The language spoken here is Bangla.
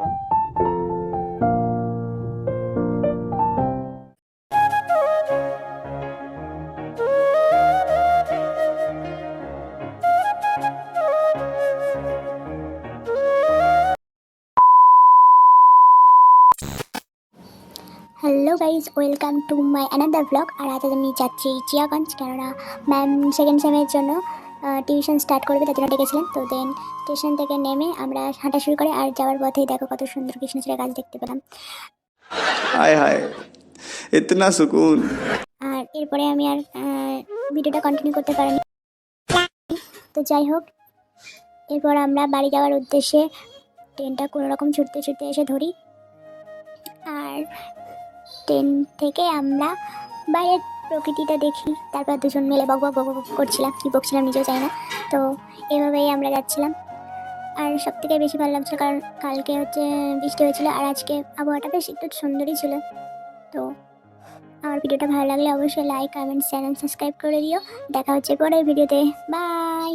Hello guys welcome to my another blog আর আজ আমি যাচ্ছি চিয়াগঞ্জ, কেননা ম্যাম সেকেন্ড সেমের জন্য টিউশন স্টার্ট করবে তার জন্য ডেকেছিলেন। তো দেন স্টেশন থেকে নেমে আমরা হাঁটা শুরু করে আর যাওয়ার পথেই দেখো কত সুন্দর কৃষ্ণচূড়া গাছ দেখতে পেলাম। হায় হায় ইতনা সুকুন। আর এরপরে আমি আর ভিডিওটা কন্টিনিউ করতে পারিনি। তো যাই হোক এরপর আমরা বাড়ি যাওয়ার উদ্দেশ্যে ট্রেনটা কোনো রকম ছুটতে ছুটতে এসে ধরি। আর ট্রেন থেকে আমরা বাইরে প্রকৃতিটা দেখি, তারপর দুজন মিলে বক বক বক করছিলাম, কী বকছিলাম নিজেও চাই না। তো এভাবেই আমরা যাচ্ছিলাম। আর সব থেকে বেশি ভালো লাগছিল কারণ কালকে হচ্ছে বৃষ্টি হয়েছিল আর আজকে আবহাওয়াটা বেশ একটু সুন্দরই ছিল। তো আমার ভিডিওটা ভালো লাগলে অবশ্যই লাইক কমেন্ট চ্যানেল সাবস্ক্রাইব করে দিও। দেখা হচ্ছে পরের ভিডিওতে। বাই